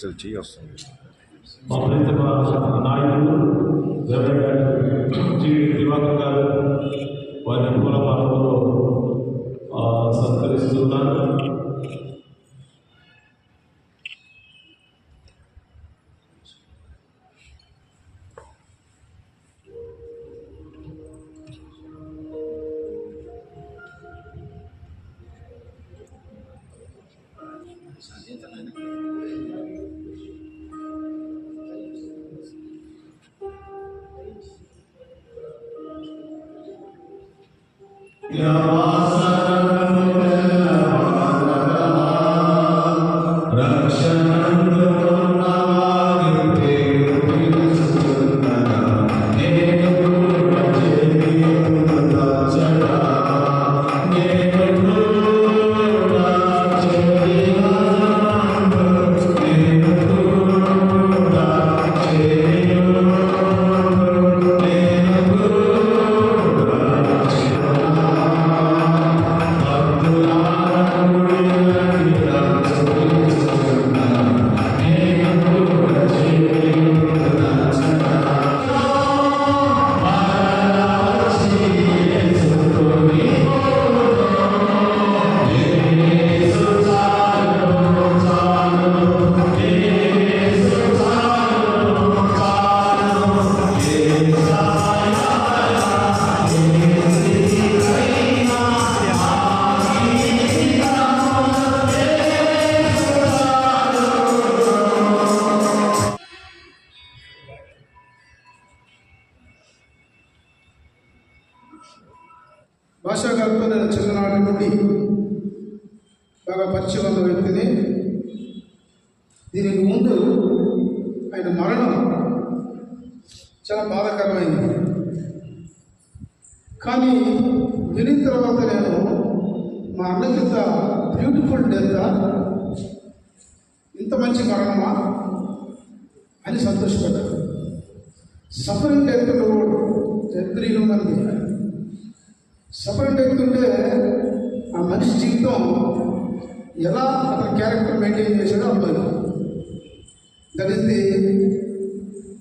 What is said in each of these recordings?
అంటే చాలా చెయ్యి వస్తుంది మా ప్రీతమ నాయకులు No. భాషా గారితో నేను చిన్ననాటి నుండి బాగా పరిచయం ఉన్న వ్యక్తిని దీనికి ముందు ఆయన మరణం చాలా బాధాకరమైంది. కానీ విని తర్వాత నేను మా అన్నకింత బ్యూటిఫుల్ డెత్ ఇంత మంచి మరణమా అని సంతోషపడ్డాను. Suffering death every human being separate అవుతుంటే ఆ మనిషి జీవితం ఎలా అతని క్యారెక్టర్ మెయింటైన్ చేశాడో అర్థమైంది దట్ ఇస్ ది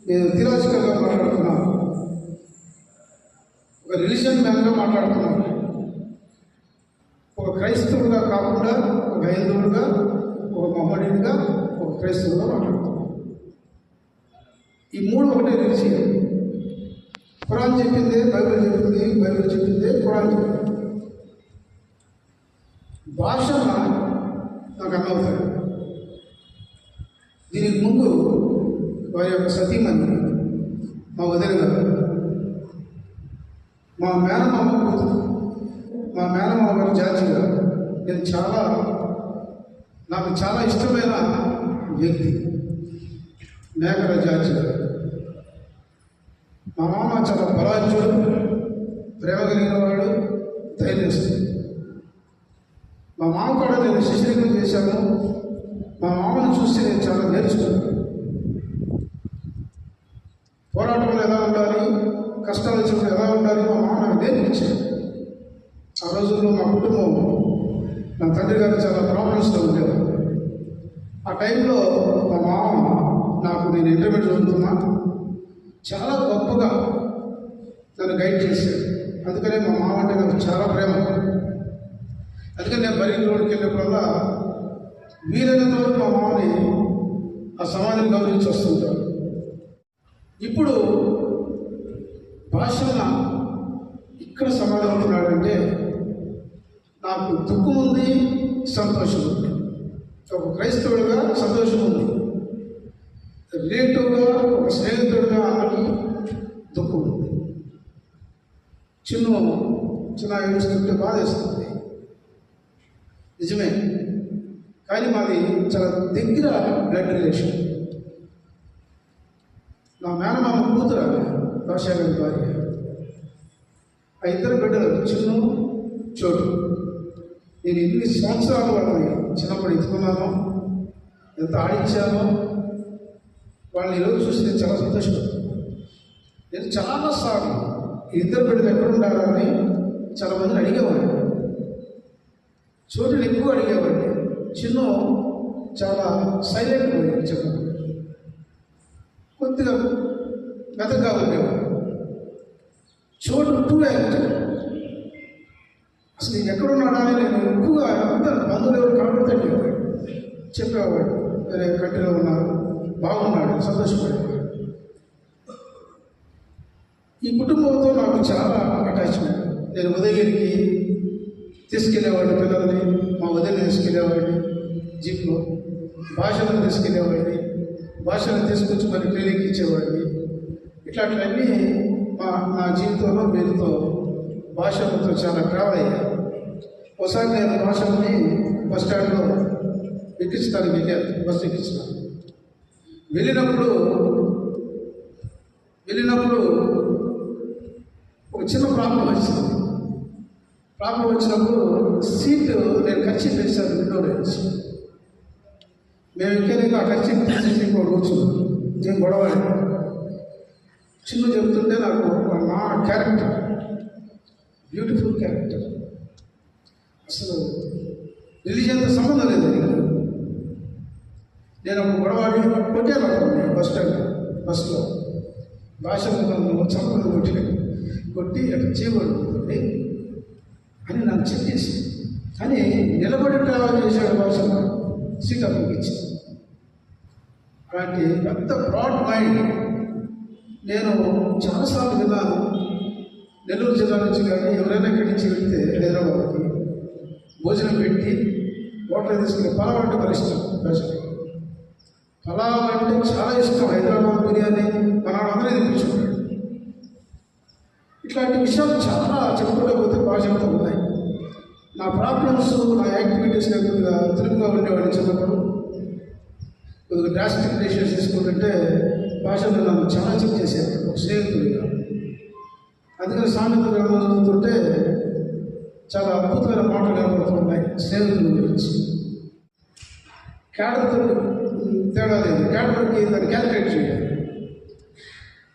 నేను థిలాజికల్గా మాట్లాడుతున్నాను ఒక రిలీజియన్ మ్యాన్గా మాట్లాడుతున్నాను ఒక క్రైస్తవుడుగా కాకుండా ఒక హైందవుడుగా ఒక మహమ్మడిగా ఒక క్రైస్తవుగా మాట్లాడుతున్నాను ఈ మూడు ఒకటే రిలీజియన్ ఖురాన్ చెప్పిందే బైబిల్ చెప్పింది బైబిల్ చెప్పిందే ఖురాన్ చెప్పింది. భాష నాకు అర్థమవుతుంది దీనికి ముందు వారి యొక్క సతీమణి మా వదిన గారు. మా మేనమామ కూతురు. మా మేనమామ గారు జాతి గారు. నేను చాలా నాకు చాలా ఇష్టమైన వ్యక్తి. మేకల జాతి గారు. మా మామ చాలా బలాజ్యుడు ప్రేమ కలిగిన వాడు ధైర్యస్తుంది మా మామ కూడా నేను శిశురీకరణ చేశాను. మా మామను చూసి నేను చాలా నేర్చుకున్నాను. పోరాటంలో ఎలా ఉండాలి కష్టాలు వచ్చినప్పుడు ఎలా ఉండాలి మా మామ నాకు నేర్పించాను ఆ రోజుల్లో మా కుటుంబం నా తండ్రి గారు చాలా ప్రాబ్లమ్స్లో ఉండేది ఆ టైంలో మా మామ నాకు నేను ఇంటర్మీడియట్ చదువుతున్నా. చాలా గొప్పగా నన్ను గైడ్ చేశాడు. అందుకనే మా మామ అంటే నాకు చాలా ప్రేమ. అందుకని నేను బరీ రోడ్కి వెళ్ళినప్పుడల్లా వీలైనంత వరకు మా మామని ఆ సమాజం గమనించి వస్తుంటారు. ఇప్పుడు భాషన ఇక్కడ సమాధానం ఉంటున్నాడంటే నాకు దుఃఖం ఉంది సంతోషం ఉంది. ఒక క్రైస్తవుడిగా సంతోషం ఉంది. రిలేటివ్గా ఒక స్నేహితుడిగా అని దుఃఖం ఉంది చిన్న చిన్న ఏడుస్తుంటే బాధేస్తుంది నిజమే. కానీ మాది చాలా దగ్గర బ్లడ్ రిలేషన్. నా మేనమామ కూతురు ఆమె, భాషా గారి భార్య. ఆ ఇద్దరు బిడ్డలు చిన్న చోటు. నేను ఎన్ని సంవత్సరాలు వాళ్ళని చిన్నప్పుడు ఎత్తుకున్నానో ఎంత ఆడించానో వాళ్ళని ఈరోజు చూసి నేను చాలా సంతోషపడుతున్నాను నేను చాలాసార్లు ఇద్దరు బిడ్డలు ఎక్కడ ఉండాలని చాలా మందిని అడిగేవాడిని. చోటుని ఎక్కువ అడిగేవాడిని. చిన్న చాలా సైలెంట్ చెప్పాను కొద్దిగా మెదగా ఉండేవాడు. చోటు టూ యాక్ట్ అసలు నేను ఎక్కడున్నాడా అని నేను ఎక్కువగా అందరు బంధువులు ఎవరు కనబడతాడు చెప్పేవాడు వేరే కంట్రీలో ఉన్నారు. బాగున్నాడు సంతోషపడేవాడు ఈ కుటుంబంతో నాకు చాలా అటాచ్మెంట్ నేను ఉదయగిరికి తీసుకెళ్ళేవాడిని పిల్లల్ని మా ఉదయం తీసుకెళ్ళేవాడిని జీప్లో భాషలను తీసుకెళ్ళేవాడిని భాషలను తీసుకొచ్చి మరి ట్రైనింగ్ ఇచ్చేవాడిని. ఇట్లాంటివన్నీ మా నా జీవితంలో వీరితో భాషలతో చాలా ట్రావెల్ అయ్యాను ఒకసారి నేను భాషల్ని బస్ స్టాండ్లో ఎక్కించడానికి వెళ్ళాను బస్సు ఎక్కించినాను వెళ్ళినప్పుడు వెళ్ళినప్పుడు ఒక చిన్న ప్రాబ్లం వచ్చింది. ప్రాబ్లం వచ్చినప్పుడు సీట్ నేను ఖర్చు వేసాను విండో నుంచి మేము ఎక్కేదాకా ఆ ఖర్చు తీసేసి ఇంకోటి కూర్చున్నాం నేను గొడవ చిన్న చెప్తుంటే నాకు నా క్యారెక్టర్ బ్యూటిఫుల్ క్యారెక్టర్ అసలు రిలీజియన్తో సంబంధం లేదు నేను ఒక గొడవాడి కొట్టాను అనుకోండి బస్ స్టాండ్ బస్సులో భాష చంపలు కొట్టాను కొట్టి అక్కడ చేయబడుతుంది అని నన్ను చెప్పేసి అని నిలబడి ట్రావెల్ చేశాడు భాష సీట్ ఇచ్చి. అలాంటి పెద్ద బ్రాడ్ మైండ్ నేను చాలాసార్లు విన్నాను. నెల్లూరు జిల్లా నుంచి కానీ ఎవరైనా ఇక్కడి నుంచి వెళ్తే హైదరాబాద్కి భోజనం పెట్టి హోటల్ తీసుకుని పలావ్ అంటే ప్రజలు పలావ్ అంటే చాలా ఇష్టం. హైదరాబాద్ బిర్యానీ మన అందరూ తినిపించుకుంటాడు ఇట్లాంటి విషయాలు చాలా చెప్పుకుంటూ పోతే బాగా ఉన్నాయి. నా ప్రాబ్లమ్స్ నా యాక్టివిటీస్ కొద్దిగా తెలుగుగా ఉండేవాడిని చిన్నప్పుడు. కొద్దిగా డ్రాస్టిక్ డెసిషన్స్ తీసుకుంటుంటే భాషలో నన్ను చాలా చెక్ చేశాను ఒక స్నేహితుడిగా. అందుకని సామెతలు గ్రంథం చదువుతుంటే చాలా అద్భుతమైన మాటలు కనబడుతున్నాయి స్నేహితుల గురించి. క్యాడర్తో తేడా లేదు. క్యాడర్కి దాన్ని క్యాలిక్యులేట్ చేయాలి.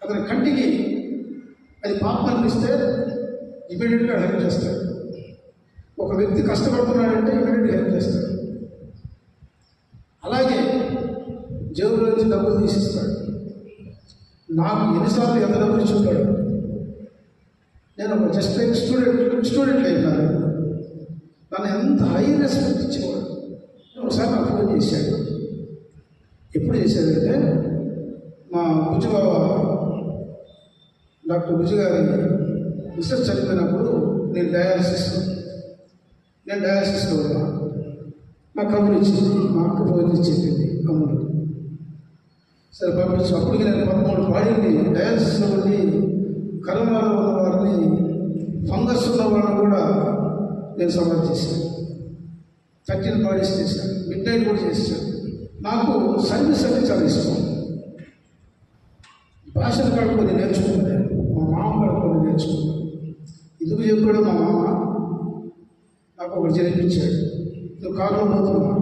అతని కంటికి అది పాపం అనిపిస్తే ఇమీడియట్గా హెల్ప్ చేస్తాడు. ఒక వ్యక్తి కష్టపడుతున్నాడంటే ఇమీడియట్గా హెల్ప్ చేస్తాడు. అలాగే జేబులో నుంచి డబ్బులు తీసిస్తాడు. నాకు ఎన్నిసార్లు ఎంత డబ్బులు ఇచ్చుంటాడు నేను ఒక జస్ట్ లైక్ స్టూడెంట్ స్టూడెంట్ అయినాను నన్ను ఎంత హై రెస్పెక్ట్ ఇచ్చేవాడు? ఒకసారి నాకు ఫోన్ చేశాడు. ఎప్పుడు చేశారంటే మా బుజ్జుబావ డాక్టర్ బుజ్జు గారి మిస్టర్ చనిపోయినప్పుడు నేను డయాలసిస్ నేను డయాలసిస్లో ఉన్నా. మా కబురు ఇచ్చింది మా అక్క ఫోన్ చెప్పింది అమ్ముడు. సరే పంపించు అప్పటికి నేను పదమూడు బాడీని డయాలసిస్లో ఉండి కరోనాలో ఉన్న వారిని ఫంగస్ ఉన్న వాళ్ళని కూడా నేను సమాధి చేశాను. థర్టీన్ బాడీస్ చేశాను మిడ్ నైట్ కూడా చేశాను. నాకు సర్వీస్ అంటే చాలా ఇష్టం. భాషలు కాడ కొన్ని నేర్చుకుంటాను మా మామ కాడ కొన్ని నేర్చుకున్నాను ఎందుకు చెప్పాడు మా మామ నాకు ఒకటి జరిపించాడు. నువ్వు కారులో పోతున్నా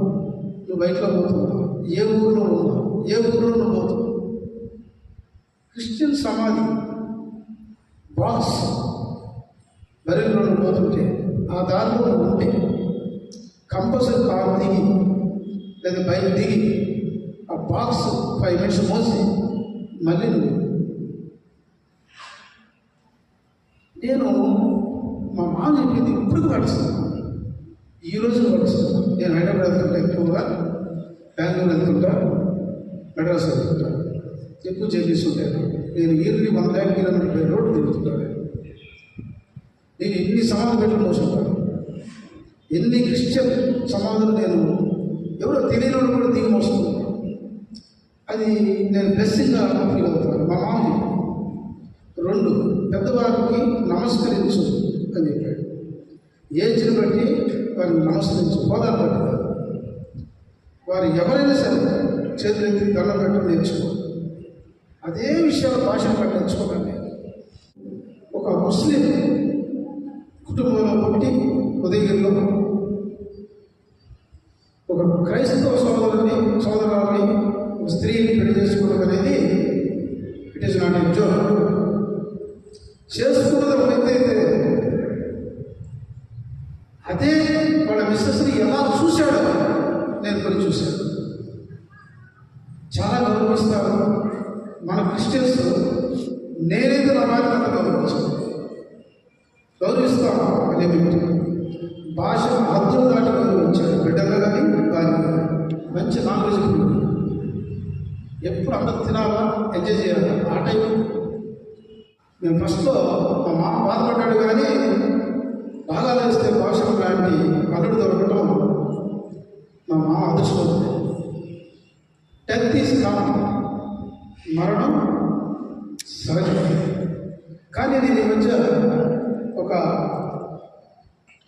నువ్వు బైక్లో పోతున్నా ఏ ఊరిలో ఉన్నా ఏ ఊరిలో నువ్వు పోతున్నావు? క్రిస్టియన్ సమాధి బాక్స్ బరిలో నువ్వు పోతుంటే ఆ దారిలో ఉంటే కంపల్సరీ కారు దిగి లేదా బైక్ దిగి ఆ బాక్స్ ఫైవ్ మినిట్స్ మోసి మళ్ళీ నువ్వు. నేను మా మామ చెప్పింది ఇప్పుడు నడుస్తున్నాను ఈ రోజు నేను హైదరాబాద్ వెళ్తుంటా ఎక్కువగా బెంగళూరు వెళ్తుంటా మెడ్రాస్ వెళ్తుంటా. ఎక్కువ చేపిస్తుంటాను నేను yearly one lakh kilometre by road తిరుగుతుంటాను నేను ఎన్ని సమాధులు పెట్టి మోసుకుంటాను ఎన్ని క్రిస్టియన్ సమాధులు నేను ఎవరో తెలియని కూడా దిగి వస్తుంది అది నేను బ్లెస్సింగ్గా ఫీల్ అవుతాను మా మామ రెండు పెద్దవారికి నమస్కరించు అని చెప్పాడు. ఏజ్ని బట్టి వారిని నమస్కరించు. హోదాను బట్టి వారు ఎవరైనా సరే చేతులెత్తి దండం పెట్టడం నేర్చుకో. అదే విషయాలు భాషను బట్టి నేర్చుకోకండి. ఒక ముస్లిం కుటుంబంలో పుట్టి ఉదయగిరిలో ఒక క్రైస్తవ సోదరుని సోదరుని ఒక స్త్రీని పెళ్ళి చేసుకోవడం అనేది ఇట్ ఈస్ నాట్ ఎంజో చేసుకున్నది అయితే అదే వాళ్ళ మిస్సెస్ని ఎలా చూశాడో నేను కొన్ని చూశాను. చాలా గౌరవిస్తారు మన క్రిస్టియన్స్ నేనైతే నా వారిని అంత గౌరవించాను గౌరవిస్తాం అనే భాష హద్దులు దాటి ఎప్పుడు అందరూ తినాలా? ఎంజాయ్ చేయాలి? ఆ టైం నేను ఫస్ట్లో మా మామ బాధపడ్డాడు కానీ బాగా లేస్తే భాషలు లాంటి అల్లుడు దొరకటం మా మామ అదృష్టం. టెన్త్ ఈస్ కామన్ మరణం సహజం. కానీ నేను ఈ మధ్య ఒక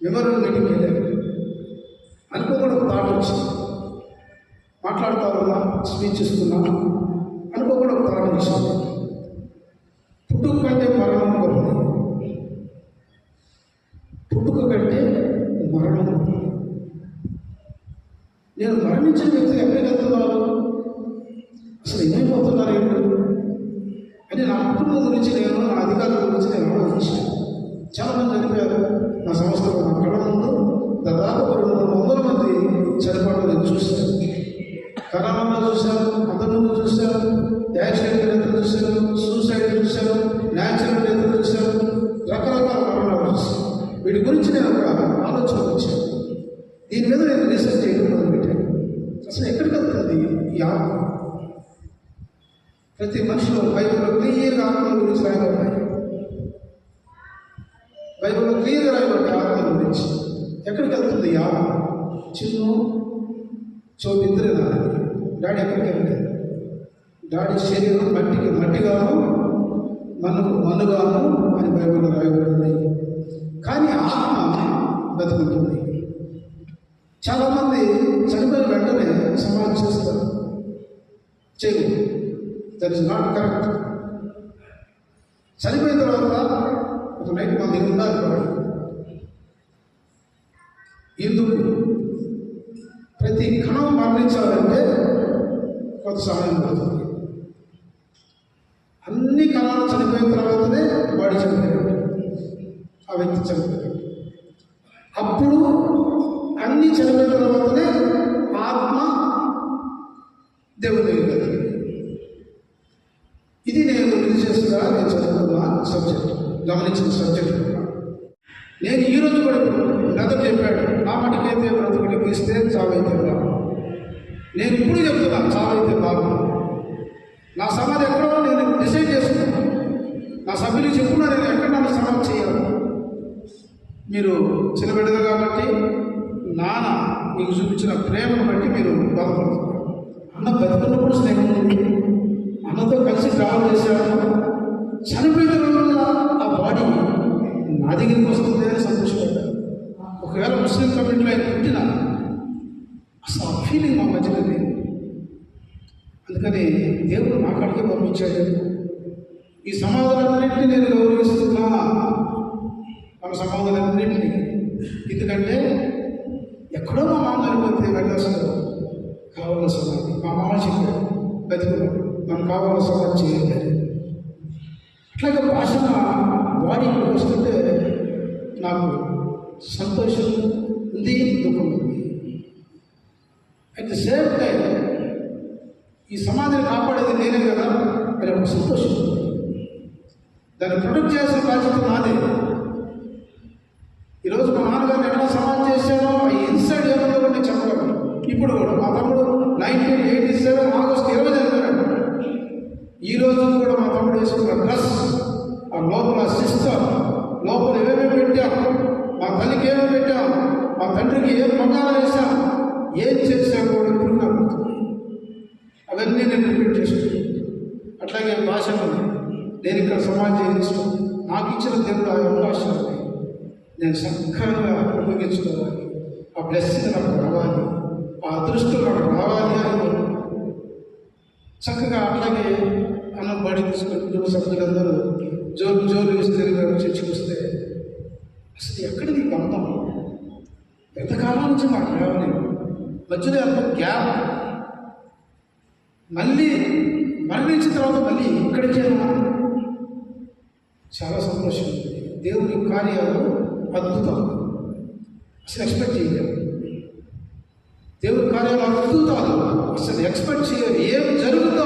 మెమరీ నీటికి వెళ్ళాను. అనుకోకుండా ఒక థాట్ వచ్చింది. మాట్లాడుతా ఉన్నా స్పీచ్ ఇస్తున్నా అనుకోకుండా ఒక థాట్ Verse 7 వాడి శరీరం మట్టికి మట్టిగాను మనకు మనుగాను అని బైబిల్లో రాయబడింది. కానీ ఆత్మ బతుకుంటుంది చాలామంది చనిపోయిన వెంటనే సమాధి చేస్తారు. చేయు దట్ ఇస్ నాట్ కరెక్ట్ చనిపోయిన తర్వాత ఒక నైట్ మన దగ్గర ఉండాలి వాడు. ఎందుకు? ప్రతి క్షణం మరణించాలంటే కొంత సమయం పడుతుంది. అన్ని కణాలు చనిపోయిన తర్వాతనే బాడీ చనిపోయాడు. ఆ వ్యక్తి చనిపోయాడు. అప్పుడు అన్ని చనిపోయిన తర్వాతనే ఆత్మ దేవుని ఇది నేను రిలీజియస్గా నేను చదువుకున్న సబ్జెక్ట్ గమనించిన సబ్జెక్ట్ నేను ఈ రోజు కూడా గతం చెప్పాడు నా మటుకైతే బ్రతుకుడికి ఇస్తే చావైతే బాగుంది నేను ఇప్పుడు చెప్తున్నా చావైతే బాగుంది నా సమాధి ఎక్కడో నేను డిసైడ్ చేసుకున్నాను. నా సభ్యులు చెప్పున్నా నేను ఎక్కడ నన్ను సమాధి చేయాలి? మీరు చిన్నబిడ్డలు కాబట్టి నాన్న మీకు చూపించిన ప్రేమను బట్టి మీరు బాధపడుతున్నారు అన్న బతుకున్నప్పుడు స్నేహం అన్నతో కలిసి ట్రావెల్ చేశాను చనిపోయిన రోజున ఆ బాడీ నా దగ్గరికి వస్తుంది అని సంతోషపడ్డాను. ఒకవేళ ముస్లిం కమ్యూనిటీలో ఆయన పుట్టినా అసలు ఆ ఫీలింగ్ మా మధ్యలో లేదు అందుకని దేవుడు నా కాడికి పంపించాడు. ఈ సమాధానాలన్నింటినీ నేను గౌరవిస్తాను. నేను సక్రమంగా ఉపయోగించుకోవాలి ఆ బ్లెస్సింగ్ నాకు రావాలి. ఆ అదృష్టం నాకు రావాలి అని చక్కగా అట్లాగే అన్నం బడి కుటుంబ సభ్యులందరూ జోరు జోలు వేస్తే చర్చకు వస్తే అసలు ఎక్కడ నీ బంధం ఎంతకాలం నుంచి మాకు రావాలి? మధ్యలో ఎంత గ్యాప్. మళ్ళీ మరణించిన తర్వాత మళ్ళీ ఇక్కడికే చాలా సంతోషం. దేవుని కార్యాలు అద్భుతం. అసలు ఎక్స్పెక్ట్ చేయలేము. దేవుని కార్యాలు అద్భుతాలు. అసలు ఎక్స్పెక్ట్ చేయలేము. ఏం జరుగుతుందో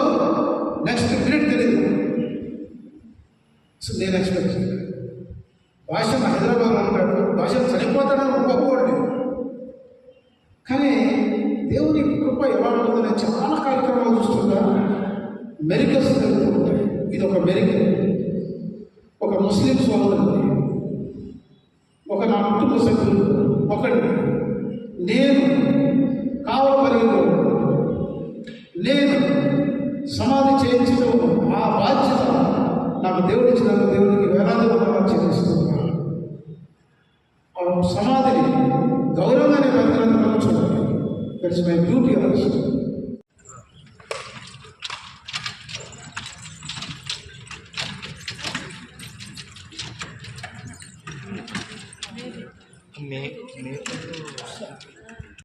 నెక్స్ట్ మినిట్ తెలియదు అసలు నేను ఎక్స్పెక్ట్ చేయలేదు భాష హైదరాబాద్లో ఉంటాడు. భాష చనిపోతాడని ఒప్పుకోండి కానీ దేవుని కృప ఎలా ఉంటుందని చాలా కార్యక్రమాలు చూస్తుంటా. మెరికల్స్ జరుగుతూ ఉంటాయి ఇది ఒక మెరికల్. ఒక ముస్లిం సోదరుడు ఒకటి. నేను కావలగలిగిన నేను సమాధి చేయించడం ఆ బాధ్యత నాకు దేవుడు ఇచ్చిన దేవుడికి వేలాది వందనాలు చెల్లిస్తున్నాను. సమాధిని గౌరవాన్ని బతికినందుకు చూడాలి. That's my duty also